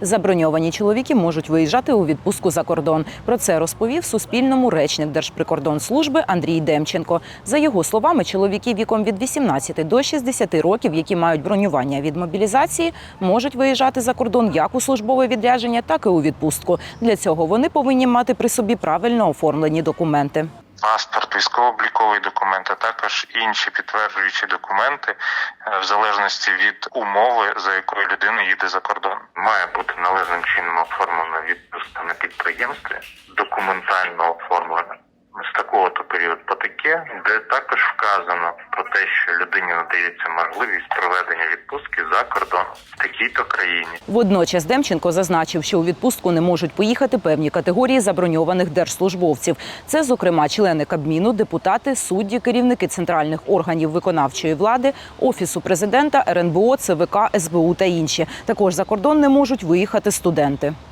Заброньовані чоловіки можуть виїжджати у відпустку за кордон. Про це розповів Суспільному речник Держприкордонслужби Андрій Демченко. За його словами, чоловіки віком від 18 до 60 років, які мають бронювання від мобілізації, можуть виїжджати за кордон як у службове відрядження, так і у відпустку. Для цього вони повинні мати при собі правильно оформлені документи. Паспорт, військово-обліковий документ, а також інші підтверджуючі документи, е, в залежності від умови, за якою людина їде за кордон. Має бути належним чином оформлена відпустка на підприємстві, документально оформлена з такого-то періоду по таке, де також вказано про те, що людині надається можливість проведення відпустки за кордон в такій-то країні. Водночас Демченко зазначив, що у відпустку не можуть поїхати певні категорії заброньованих держслужбовців. Це, зокрема, члени Кабміну, депутати, судді, керівники центральних органів виконавчої влади, офісу президента, РНБО, ЦВК, СБУ та інші. Також за кордон не можуть виїхати студенти.